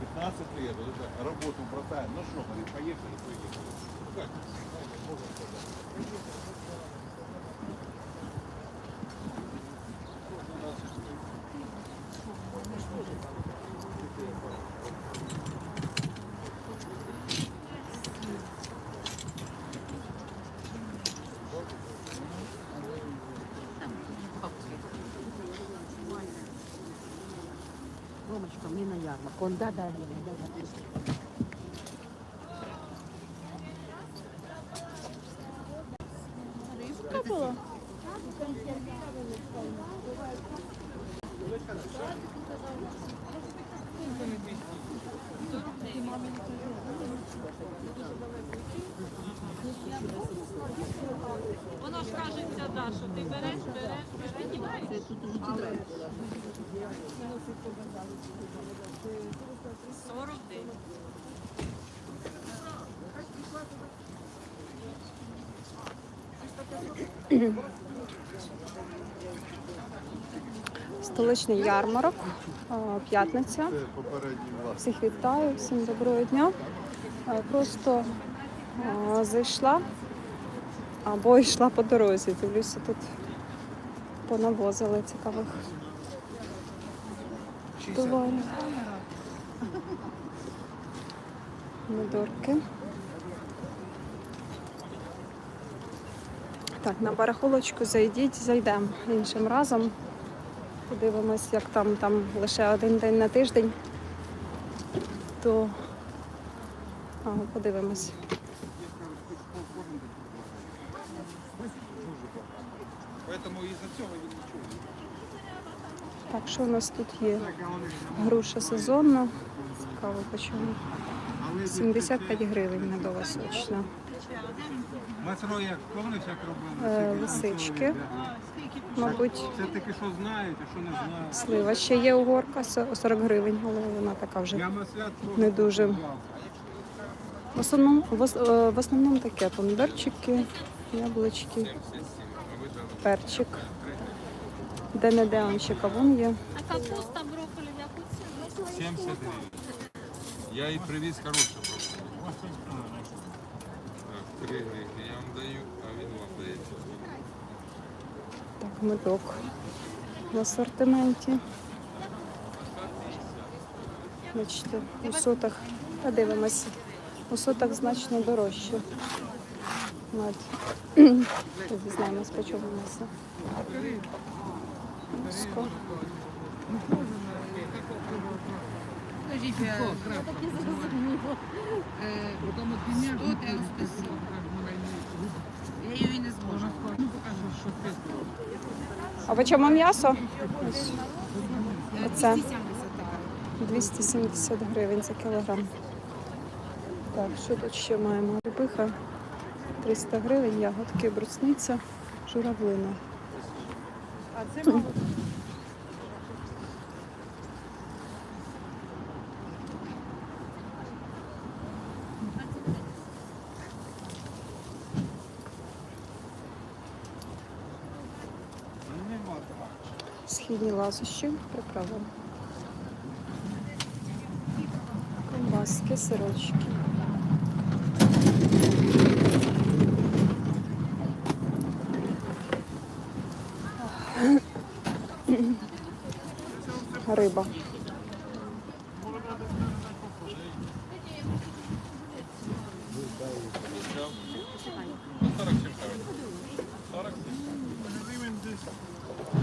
15 лет, вот это работу бросаем. Ну что, говорит, поехали, поехали. Ну как, можно сказать. Ярмарку. Он, да, да, да, да, да. Рибка була? Воно ж кажеться, да, що ти береш, береш, береш. Сорок день. Столичний ярмарок, п'ятниця. Всіх вітаю, всім доброго дня. Просто зайшла або йшла по дорозі. Дивлюся, тут понавозили цікавих товарів. Недорки. Так, на барахолочку зайдіть, зайдемо іншим разом. Подивимось, як там, там лише один день на тиждень. То а, подивимось. Цього він. Так, що у нас тут є? Груша сезонна. Цікаво, по чому? 75 гривень медова сочна. Мацро як помниш, як робили? Е, лисички. Мабуть, Це таки, що знають, а що не знають. слива ще є угорка 40 гривень, але вона така вже не дуже. В основному, е, в основному таке помідорчики, яблучки, перчик. Де-не-де он ще кавун є. А капуста, брокколі, в яку ціну? 70 гривень. Я і привіз хорошу просто. Так, 3 гривні я вам даю, а він вам дає. Так, медок в асортименті. Бачите, у сотах. Подивимося. У сотах значно дорожче. Мед. Дізнаємось, по чому м'ясо. А по чому м'ясо? Оце 270 гривень за кілограм. Так, що тут ще маємо? Рибиха 300 гривень, ягодки, брусниця, журавлина. А це мабуть. Східні ласощі, приправа. Ковбаски, сирочки. Риба.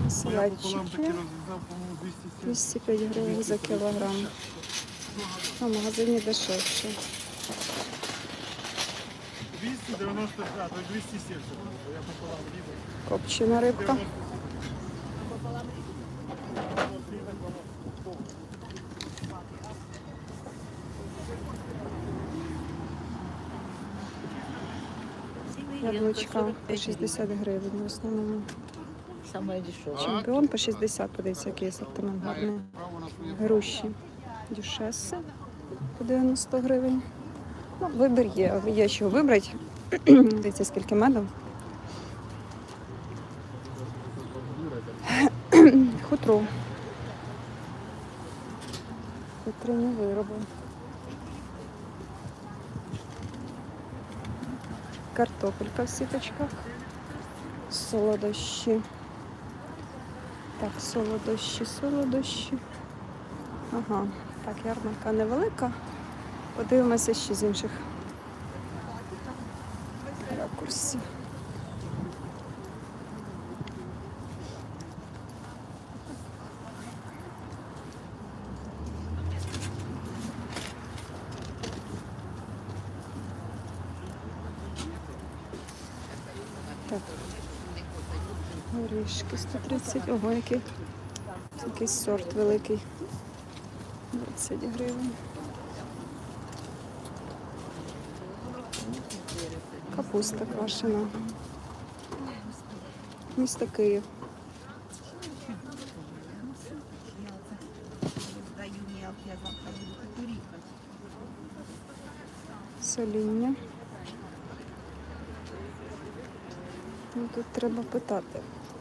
Салатчики. 205 гривень за кілограм. А в магазині дешевше. 295, 270. Я пополам рибу. Копчена рибка. Яблучка по 60 гривень в основному. Саме дешевше. Чемпіон по 60, подивіться, який асортимент гарний. Груші. Дюшеси по 90 гривень. Ну, вибір є, є що вибрати. Дивіться, скільки меду. Хутро. Вітряні вироби. Картопелька в сіточках. Солодощі. Так, солодощі, солодощі. Ага, так, ярмарка невелика. Подивимося ще з інших ракурсів. Так. Горішки 130. Ого, який. Якийсь сорт великий. 20 гривень. Капуста квашена. Місто Київ. Соління. Ну, тут треба питати.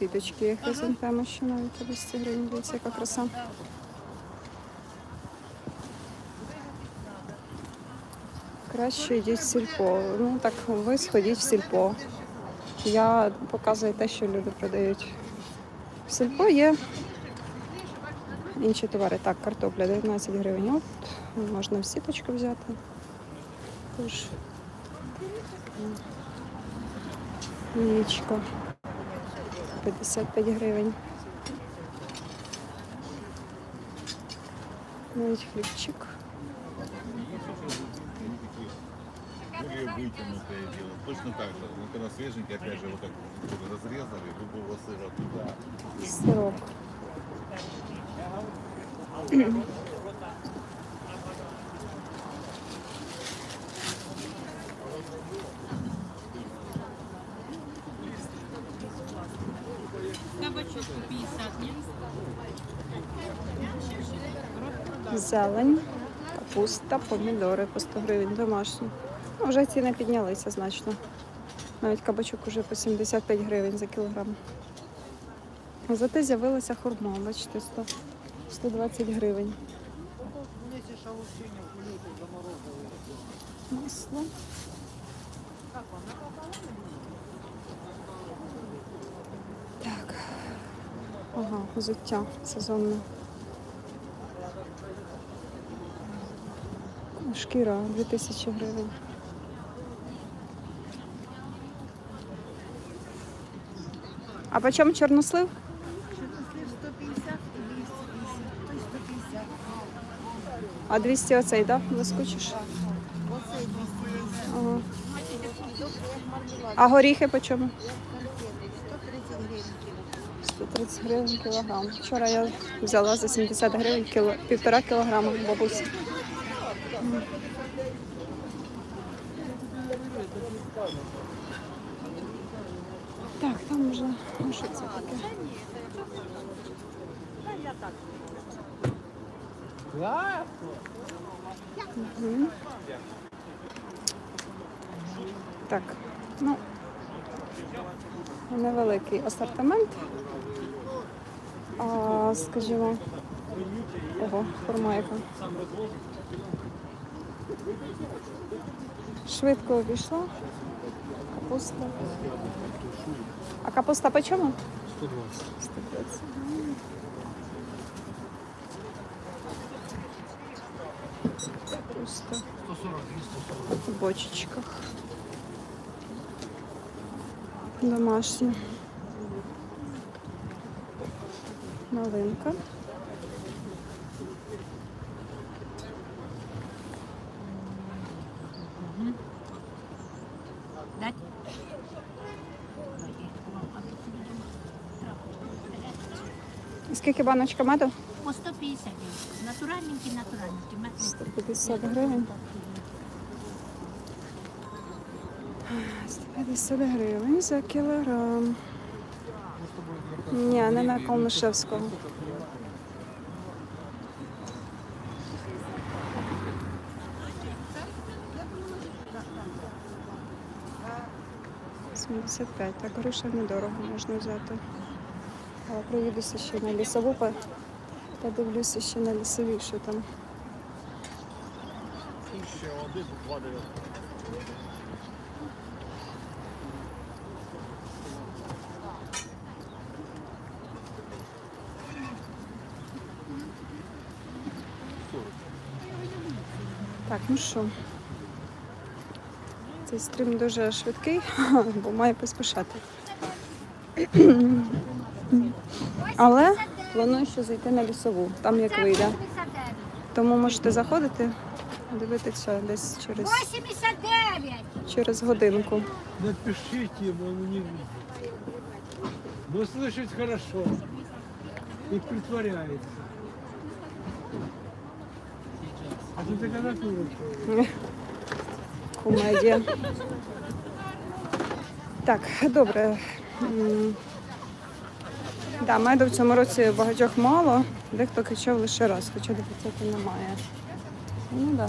Квіточки хризантеми, що навіть по 200 гривень. Дивіться, яка краса. Краще йдіть в сільпо. Ну так, ви сходіть в сільпо. Я показую те, що люди продають. В сільпо є інші товари. Так, картопля 19 гривень. От, можна в сіточку взяти. Тож. Яєчко 55 гривень. Навіть хлібчик. Более вытянутое дело. Точно так же. Ну, когда свеженький, опять же, вот так разрезали, любого сыра туда. Сирок. Зелень, капуста, помідори по 100 гривень домашні. Ну, вже ціни піднялися значно. Навіть кабачок уже по 75 гривень за кілограм. Зате з'явилася хурма, бачите, 100, 120 гривень. Масло. Так. Ага, взуття сезонне. Шкіра 2000 гривень. А по чому чорнослив? Чорнослив 150 і 200, той 150. А 200 оцей, так? Да? Оцей 250. Ага. А горіхи по чому? 130 130 гривень кіло. гривень кілограм. Вчора я взяла за 70 гривень кіло, півтора кілограма бабусі. Так, там вже ну, що це таке? Мгм. Так, ну невеликий асортимент. А, скажімо, ого, форма яка. Швидко обійшла. Капуста. А капуста по чому? 120. 120. Капуста. В бочечках. Домашня. Малинка. Скільки баночка меду? По 150 гривень. Натуральненький, натуральненький. Мед не 150 гривень. 150 гривень за кілограм. Ні, не на Колнишевського. Сімдесят п'ять. Так груша недорого можна взяти. Але приїдуся ще на лісову, по- подивлюся ще на лісові, що там. Так, ну що. Цей стрім дуже швидкий, бо маю поспішати. Але планую ще зайти на лісову, там як вийде. Тому можете заходити, дивитися десь через, 89. через годинку. Напишите ему, он не видит. Но слышать хорошо. И притворяется. А ты такая натура. Комедія. Так, добре. Да, меду в цьому році багатьох мало, дехто качав лише раз, хоча дефіциту немає. Ну. Да.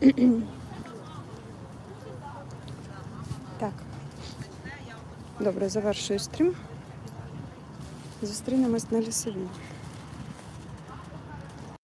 Так. Добре, завершую стрім. Зустрінемось на лісовій.